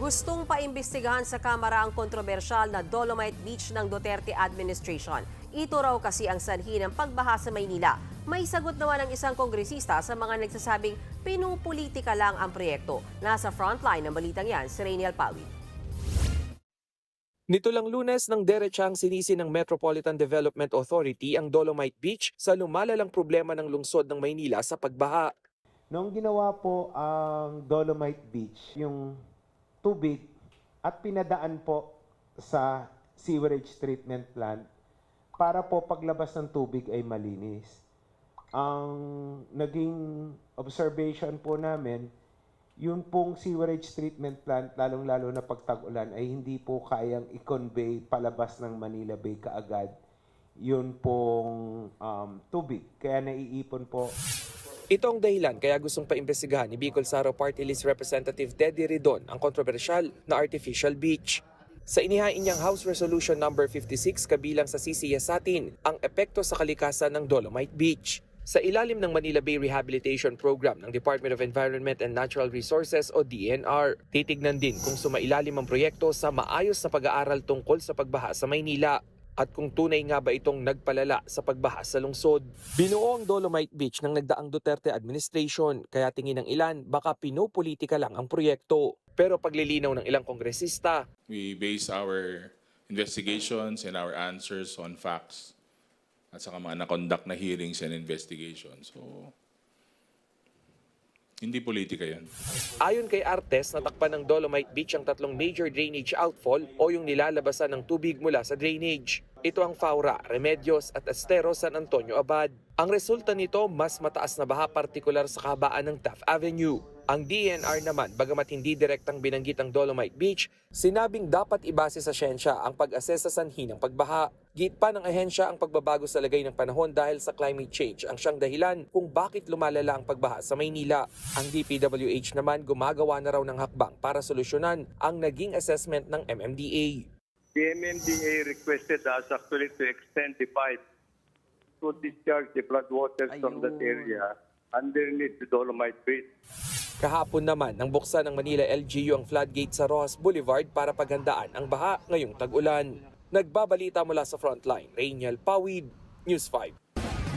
Gustong paimbestigahan sa Kamara ang kontrobersyal na Dolomite Beach ng Duterte administration. Ito raw kasi ang sanhi ng pagbaha sa Maynila. May sagot naman ang isang kongresista sa mga nagsasabing pinupolitika lang ang proyekto. Nasa frontline ng balitang yan si Rainiel Pawi. Nito lang lunes nang derechang sinisi ng Metropolitan Development Authority ang Dolomite Beach sa lumalalang problema ng lungsod ng Maynila sa pagbaha. Noong ginawa po ang Dolomite Beach, yung tubig at pinadaan po sa sewerage treatment plant para po paglabas ng tubig ay malinis. Ang naging observation po namin, yun pong sewerage treatment plant, lalong-lalo na pag tag-ulan, ay hindi po kayang i-convey palabas ng Manila Bay kaagad yun pong um, tubig. Kaya naiipon po Ito ang dahilan kaya gustong paimbestigahan ni Bicol Saro Party List Representative Teddy Ridon ang kontrobersyal na artificial beach. Sa inihain niyang House Resolution number 56 kabilang sa sisiyasatin ang epekto sa kalikasan ng Dolomite Beach. Sa ilalim ng Manila Bay Rehabilitation Program ng Department of Environment and Natural Resources o DNR, titignan din kung sumailalim ang proyekto sa maayos na pag-aaral tungkol sa pagbaha sa Maynila at kung tunay nga ba itong nagpalala sa pagbaha sa lungsod. Binuo ang Dolomite Beach ng nagdaang Duterte administration, kaya tingin ng ilan baka pinopolitika lang ang proyekto. Pero paglilinaw ng ilang kongresista, We base our investigations and our answers on facts at saka mga na-conduct na hearings and investigations. So, hindi politika yan. ayon kay Artes, natakpan ng Dolomite Beach ang tatlong major drainage outfall o yung nilalabasan ng tubig mula sa drainage. Ito ang Faura, Remedios at Estero San Antonio Abad. Ang resulta nito, mas mataas na baha partikular sa kabaan ng Taft Avenue. Ang DNR naman, bagamat hindi direktang binanggit ang Dolomite Beach, sinabing dapat ibase sa siyensya ang pag-assess sa sanhi ng pagbaha. Git pa ng ahensya ang pagbabago sa lagay ng panahon dahil sa climate change ang siyang dahilan kung bakit lumalala ang pagbaha sa Maynila. Ang DPWH naman gumagawa na raw ng hakbang para solusyonan ang naging assessment ng MMDA. The MMDA requested us actually to extend the pipe to discharge the floodwaters from that area underneath the Dolomite Bridge. Kahapon naman nang buksan ng Manila LGU ang floodgate sa Rojas Boulevard para paghandaan ang baha ngayong tag-ulan. Nagbabalita mula sa frontline, Rainiel Pawid, News 5.